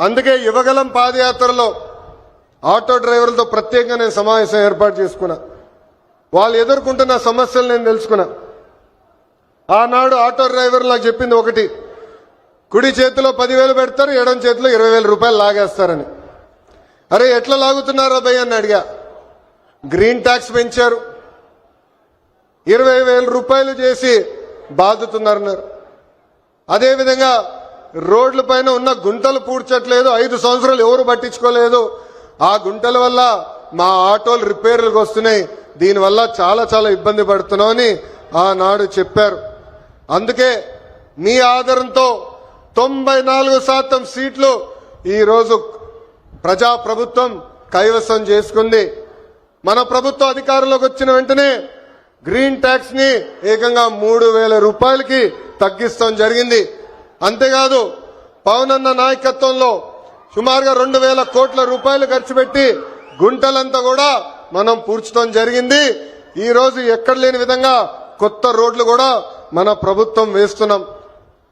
అందుకే యువగలం పాదయాత్రలో ఆటో డ్రైవర్లతో ప్రత్యేకంగా నేను సమావేశం ఏర్పాటు చేసుకున్నా. వాళ్ళు ఎదుర్కొంటున్న సమస్యలు నేను తెలుసుకున్నా. ఆనాడు ఆటో డ్రైవర్ నాకు చెప్పింది ఒకటి కుడి చేతిలో పదివేలు పెడతారు ఎడం చేతిలో ఇరవై వేల రూపాయలు లాగేస్తారని. అరే ఎట్లా లాగుతున్నారో భయ్య అని అడిగా. గ్రీన్ ట్యాక్స్ పెంచారు. ఇరవై వేల రూపాయలు చేసి బాదుతున్నారన్నారు. అదేవిధంగా రోడ్ల పైన ఉన్న గుంటలు పూడ్చట్లేదు ఐదు సంవత్సరాలు ఎవరు పట్టించుకోలేదు. ఆ గుంటల వల్ల మా ఆటోలు రిపేర్లకు వస్తున్నాయి. దీనివల్ల చాలా చాలా ఇబ్బంది పడుతున్నామని ఆనాడు చెప్పారు. అందుకే మీ ఆధారంతో తొంభై నాలుగు శాతం సీట్లు ఈరోజు ప్రజా ప్రభుత్వం కైవసం చేసుకుంది. మన ప్రభుత్వం అధికారంలోకి వచ్చిన వెంటనే గ్రీన్ ట్యాక్స్ని ఏకంగా మూడు వేల రూపాయలకి తగ్గిస్తాం జరిగింది. అంతేకాదు పవన్ అన్న నాయకత్వంలో సుమారుగా రెండు వేల కోట్ల రూపాయలు ఖర్చు పెట్టి గుంటలంతా కూడా మనం పూడ్చడం జరిగింది. ఈ రోజు ఎక్కడ లేని విధంగా కొత్త రోడ్లు కూడా మన ప్రభుత్వం వేస్తున్నాం.